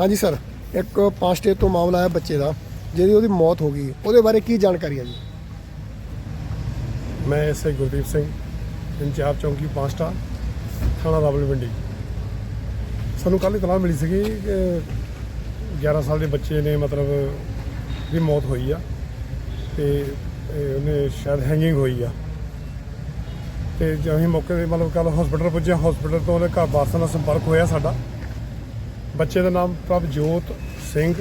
ਹਾਂਜੀ ਸਰ, ਇੱਕ ਪਾਸਟੇ ਤੋਂ ਮਾਮਲਾ ਹੈ ਬੱਚੇ ਦਾ, ਜਿਹਦੀ ਉਹਦੀ ਮੌਤ ਹੋ ਗਈ। ਉਹਦੇ ਬਾਰੇ ਕੀ ਜਾਣਕਾਰੀ ਹੈ ਜੀ? ਮੈਂ ਐਸਆਈ ਗੁਰਦੀਪ ਸਿੰਘ, ਇੰਚਾਰਜ ਚੌਂਕੀ ਪਾਸਟਾ ਥਾਣਾ ਰਾਵਲਪਿੰਡੀ ਸਾਨੂੰ ਕੱਲ੍ਹ ਇਤਲਾਹ ਮਿਲੀ ਸੀਗੀ ਕਿ 11 ਸਾਲ ਦੇ ਬੱਚੇ ਨੇ ਮਤਲਬ ਦੀ ਮੌਤ ਹੋਈ ਆ ਤੇ ਇਹ ਉਹਨੇ ਸ਼ਾਇਦ ਹੈਂਗਿੰਗ ਹੋਈ ਆ। ਤੇ ਜਦੋਂ ਅਸੀਂ ਮੌਕੇ ਤੇ ਮਤਲਬ ਕੱਲ ਹਸਪੀਟਲ ਪੁੱਜੇ ਹਸਪੀਟਲ ਤੋਂ ਉਹਦੇ ਘਰ ਵਾਰਸਾਂ ਨਾਲ ਸੰਪਰਕ ਹੋਇਆ ਸਾਡਾ। ਬੱਚੇ ਦਾ ਨਾਮ ਪ੍ਰਭਜੋਤ ਸਿੰਘ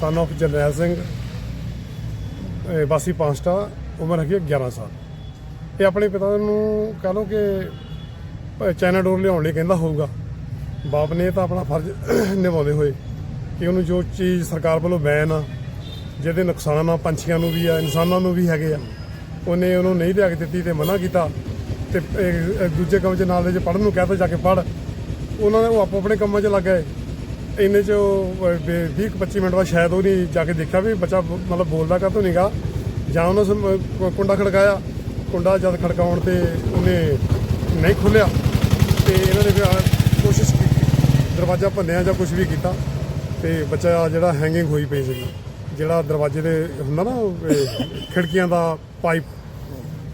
ਸਨ of ਜਰਨੈਲ ਸਿੰਘ, ਇਹ ਵਾਸੀ ਪਾਂਸਟਾ ਉਮਰ ਹੈਗੀ ਹੈ 11 ਸਾਲ। ਇਹ ਆਪਣੇ ਪਿਤਾ ਨੂੰ ਕਹ ਲਓ ਕਿ ਪ- ਚਾਈਨਾ ਡੋਰ ਲਿਆਉਣ ਲਈ ਕਹਿੰਦਾ ਹੋਊਗਾ। ਬਾਪ ਨੇ ਤਾਂ ਆਪਣਾ ਫਰਜ਼ ਨਿਭਾਉਂਦੇ ਹੋਏ ਕਿ ਉਹਨੂੰ ਜੋ ਚੀਜ਼ ਸਰਕਾਰ ਵੱਲੋਂ ਬੈਨ ਆ, ਜਿਹਦੇ ਨੁਕਸਾਨ ਆ ਪੰਛੀਆਂ ਨੂੰ ਵੀ ਆ, ਇਨਸਾਨਾਂ ਨੂੰ ਵੀ ਹੈਗੇ ਆ, ਉਹਨੇ ਉਹਨੂੰ ਨਹੀਂ ਲਿਆ ਕੇ ਦਿੱਤੀ ਤੇ ਮਨਾ ਕੀਤਾ। ਤੇ ਦੂਜੇ ਕੰਮ 'ਚ ਨਾਲ ਦੇ ਜੇ ਪੜ੍ਹਨ ਨੂੰ ਕਹਿ ਤਾ, ਜਾ ਕੇ ਪੜ੍ਹ। ਉਹਨਾਂ ਨੇ ਉਹ ਆਪੋ ਆਪਣੇ ਕੰਮਾਂ 'ਚ ਲੱਗ ਗਏ। ਇੰਨੇ 'ਚ 20 25 ਮਿੰਟ ਬਾਅਦ ਸ਼ਾਇਦ ਉਹ ਨਹੀਂ ਜਾ ਕੇ ਦੇਖਿਆ ਵੀ ਬੱਚਾ ਮਤਲਬ ਬੋਲਦਾ ਕਾਹਤੋਂ ਨਹੀਂਗਾ ਜਾਂ ਉਹਨੇ ਕੁੰਡਾ ਖੜਕਾਇਆ। ਕੁੰਡਾ ਜਦ ਖੜਕਾਉਣ ਤੇ ਉਹਨੇ ਨਹੀਂ ਖੁੱਲਿਆ ਤੇ ਇਹਨਾਂ ਨੇ ਕੋਸ਼ਿਸ਼ ਕੀਤੀ। ਦਰਵਾਜ਼ਾ ਭੰਨਿਆ ਜਾਂ ਕੁਝ ਵੀ ਕੀਤਾ। ਤੇ ਬੱਚਾ ਜਿਹੜਾ ਹੈਂਗਿੰਗ ਹੋਈ ਪਈ ਸੀ ਜਿਹੜਾ ਦਰਵਾਜ਼ੇ ਦੇ ਹੁੰਦਾ ਨਾ ਖਿੜਕੀਆਂ ਦਾ ਪਾਈਪ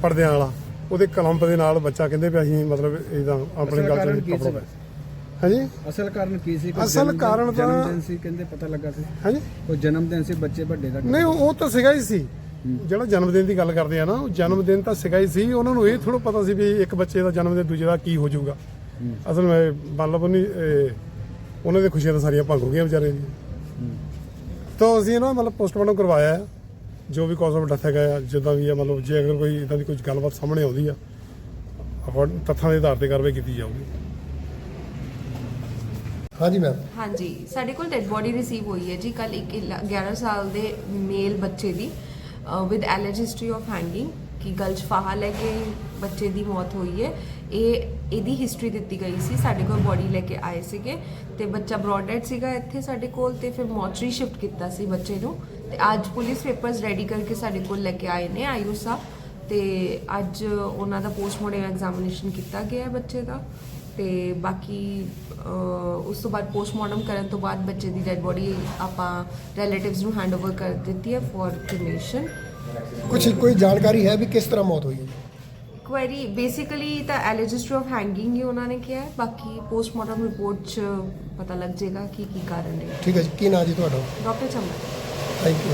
ਪਰਦਿਆਂ ਵਾਲਾ। ਉਹਦੇ ਕਲੰਪ ਦੇ ਨਾਲ ਬੱਚਾ ਕਹਿੰਦੇ ਵੀ ਅਸੀਂ ਮਤਲਬ ਇਹਦਾ ਆਪਣੇ ਗੱਲ ਚ? ਕੱਪੜਾ ਹਾਂਜੀ। ਅਸਲ ਕਾਰਨ ਕੀ ਸੀ? ਕੋਈ ਅਸਲ ਜਨਮ ਦਿਨ- ਕਾਰਨ ਤਾਂ- ਜਨਮ ਦਿਨ ਸੀ ਕਹਿੰਦੇ ਪਤਾ ਲੱਗਾ ਸੀ। ਹਾਂਜੀ। ਕੋਈ ਜਨਮ ਦਿਨ ਸੀ ਬੱਚੇ ਵੱਡੇ ਦਾ ਨਹੀਂ ਉਹ ਉਹ ਤਾਂ ਸੀਗਾ ਹੀ ਸੀ। ਜਿਹੜਾ ਜਨਮ ਦਿਨ ਦੀ ਗੱਲ ਕਰਦੇ ਆ ਨਾ ਉਹ ਜਨਮ ਦਿਨ ਤਾਂ ਸੀਗਾ ਹੀ ਸੀ। ਉਹਨਾਂ ਨੂੰ ਇਹ ਥੋੜਾ ਪਤਾ ਸੀ ਵੀ ਇੱਕ ਬੱਚੇ ਦਾ ਜਨਮ ਦਿਨ ਦੂਜੇ ਦਾ ਕੀ ਹੋ ਜਾਊਗਾ। ਅਸਲ ਵਿੱਚ ਮਤਲਬ ਉਹਨੀ ਇਹ, ਉਹਨਾਂ ਦੀ ਖੁਸ਼ੀਆਂ ਤਾਂ ਸਾਰੀਆਂ ਭੰਗ ਹੋ ਗਈਆਂ ਵਿਚਾਰੇ ਦੀ ਤਾਂ ਅਸੀਂ ਨਾ ਮਤਲਬ ਪੋਸਟਮਾਰਟਮ ਕਰਵਾਇਆ। ਹੈ। ਜੋ ਵੀ ਕਾਜ਼ ਆਫ ਡੈਥ ਹੈਗਾ ਆ, ਜਿੱਦਾਂ ਵੀ ਆ ਮਤਲਬ ਜੇ ਅਗਰ ਕੋਈ ਇਦਾਂ ਦੀ ਕੋਈ ਗੱਲਬਾਤ ਸਾਹਮਣੇ ਆਉਂਦੀ ਆ ਆਪਾਂ ਤੱਥਾਂ ਦੇ ਆਧਾਰ ਤੇ ਕਾਰਵਾਈ ਕੀਤੀ ਜਾਊਗੀ। ਹਾਂਜੀ ਮੈਮ ਹਾਂਜੀ, ਸਾਡੇ ਕੋਲ ਡੈਡ ਬੋਡੀ ਰਿਸੀਵ ਹੋਈ ਹੈ ਜੀ ਕੱਲ ਇੱਕ ਇਲਾ- 11 ਸਾਲ ਦੇ ਮੇਲ ਬੱਚੇ ਦੀ with allergy history of hanging ਕਿ ਗਲ 'ਚ ਫਾਹਾ ਲੈ ਕੇ ਬੱਚੇ ਦੀ ਮੌਤ ਹੋਈ ਹੈ। ਇਹ, ਇਹਦੀ ਹਿਸਟਰੀ ਦਿੱਤੀ ਗਈ ਸੀ, ਸਾਡੇ ਕੋਲ ਬੋਡੀ ਲੈ ਕੇ ਆਏ ਸੀਗੇ, ਤੇ ਬੱਚਾ ਬ੍ਰੌਡ ਸੀਗਾ ਇੱਥੇ ਸਾਡੇ ਕੋਲ, ਤੇ ਫਿਰ ਮੋਰਚਰੀ ਸ਼ਿਫਟ ਕੀਤਾ ਸੀ ਬੱਚੇ ਨੂੰ। ਤੇ ਅੱਜ ਪੁਲਿਸ ਪੇਪਰਸ ਰੈਡੀ ਕਰਕੇ ਸਾਡੇ ਕੋਲ ਲੈ ਕੇ ਆਏ ਨੇ, ਆਯੂਸਾ ਤੇ ਅੱਜ ਉਹਨਾਂ ਦਾ ਪੋਸਟਮਾਰਟਮ ਐਗਜ਼ਾਮੀਨੇਸ਼ਨ ਕੀਤਾ ਗਿਆ ਬੱਚੇ ਦਾ। ਤੇ ਬਾਕੀ ਉਸ ਤੋਂ ਬਾਅਦ ਪੋਸਟਮਾਰਟਮ ਕਰਨ ਤੋਂ ਬਾਅਦ ਬੱਚੇ ਦੀ ਡੈਡ ਬੋਡੀ ਆਪਾਂ ਰਿਲੇਟਿਵਸ ਨੂੰ ਹੈਂਡਓਵਰ ਕਰ ਦਿੱਤੀ ਹੈ ਫॉर ਕ੍ਰੀਮੇਸ਼ਨ ਕੁਝ ਕੋਈ ਜਾਣਕਾਰੀ ਹੈ ਵੀ ਕਿਸ ਤਰ੍ਹਾਂ ਮੌਤ ਹੋਈ ਹੈ ਕੁਐਰੀ ਬੇਸਿਕਲੀ ਤਾਂ ਐਲਰਜਿਸਟਰੀ ਆਫ ਹੈਂਗਿੰਗ ਹੀ ਉਹਨਾਂ ਨੇ ਕਿਹਾ ਬਾਕੀ ਪੋਸਟਮਾਰਟਮ ਰਿਪੋਰਟ 'ਚ ਪਤਾ ਲੱਗ ਜਾਏਗਾ ਕਿ ਕੀ ਕਾਰਨ ਹੈ। ਠੀਕ ਹੈ ਜੀ ਕੀ ਨਾਂ ਜੀ ਤੁਹਾਡਾ? Doctor ਚੰਮਨ thank you